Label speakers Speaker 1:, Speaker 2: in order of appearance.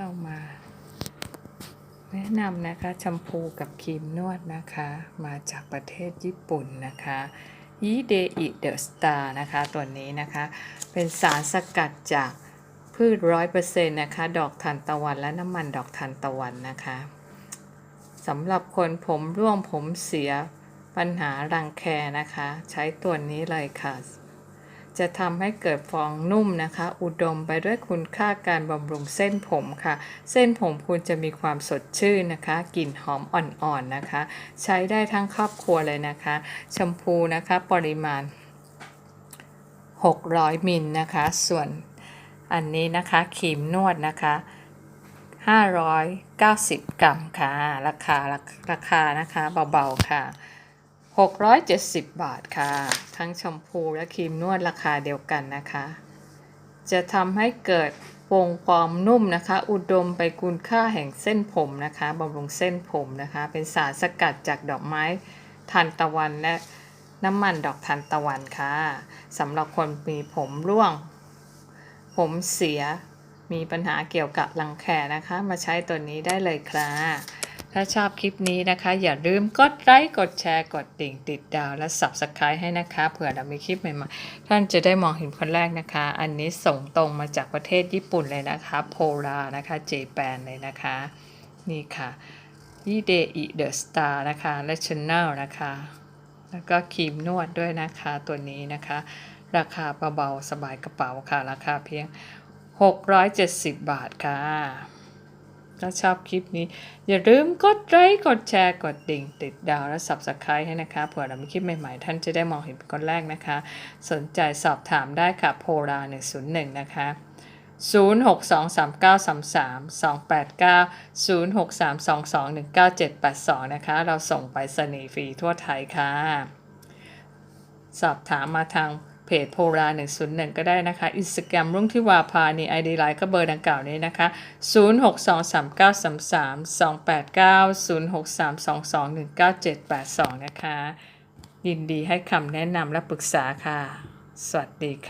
Speaker 1: เรามาแนะนำนะคะแชมพูกับครีมนวดนะคะ มาจากประเทศญี่ปุ่นนะคะยีเดอิเดอะสตาร์นะคะตัวนี้นะคะ เป็นสารสกัดจากพืชร้อยเปอร์เซ็นต์นะคะ ดอกทานตะวันและน้ำมันดอกทานตะวันนะคะสำหรับคนผมร่วงผมเสียปัญหารังแคนะคะ ใช้ตัวนี้เลยค่ะ จะทำให้เกิดฟองนุ่มนะคะ อุดมไปด้วยคุณค่าการบำรุงเส้นผมค่ะ เส้นผมคุณจะมีความสดชื่นนะคะ กลิ่นหอมอ่อนๆนะคะ ใช้ได้ทั้งครอบครัวเลยนะคะ แชมพูนะคะปริมาณ 600มิลนะคะ ส่วนอันนี้นะคะครีมนวดนะคะ590 กรัมค่ะ ราคาราคานะคะเบาๆค่ะ 670 บาทค่ะ ทั้งแชมพูและครีมนวดราคาเดียวกันนะคะ จะทำให้เกิดวงความนุ่มนะคะ อุดมไปคุณค่าแห่งเส้นผมนะคะบำรุงเส้นผมนะคะ เป็นสารสกัดจากดอกไม้ทานตะวันและน้ำมันดอกทานตะวันค่ะสำหรับคนมีผมร่วง ผมเสียมีปัญหาเกี่ยวกับรังแคนะคะ มาใช้ตัวนี้ได้เลยค่ะ ถ้าชอบคลิปนี้นะคะ อย่าลืมกดไลค์กดแชร์กดดิ่งติดดาวและ Subscribe ให้นะคะเผื่อเรามีคลิปใหม่ๆท่านจะได้มองเห็นคนแรกนะคะ อันนี้ส่งตรงมาจากประเทศญี่ปุ่นเลยนะคะ โพลานะคะเจแปนเลยนะคะ นี่ค่ะยี่เดอิเดอะสตาร์นะคะและชแนลนะคะ แล้วก็ครีมนวดด้วยนะคะตัวนี้นะคะ ราคาเบาๆสบายกระเป๋าค่ะ ราคาเพียง 670 บาทค่ะ ถ้าชอบคลิปนี้ อย่าลืมกดไลค์กดแชร์กดดิ่ง ติดดาวและ Subscribe ให้นะคะเผื่อเรามีคลิปใหม่ๆ ท่านจะได้มองเห็นเป็นคนแรกนะคะ สนใจสอบถามได้ค่ะโพลา101 นะคะ 0623933289 0632219782นะคะ เราส่งไปสนีฟรีทั่วไทยค่ะ สอบถามมาทาง เพจโพรา101 ก็ได้นะคะอินสตาแกรมรุ่งที่วาพานีไอดีไลน์ก็เบอร์ดังกล่าวนี้นะคะ 0623933289 0632219782 นะคะ ยินดีให้คำแนะนำและปรึกษาค่ะ สวัสดีค่ะ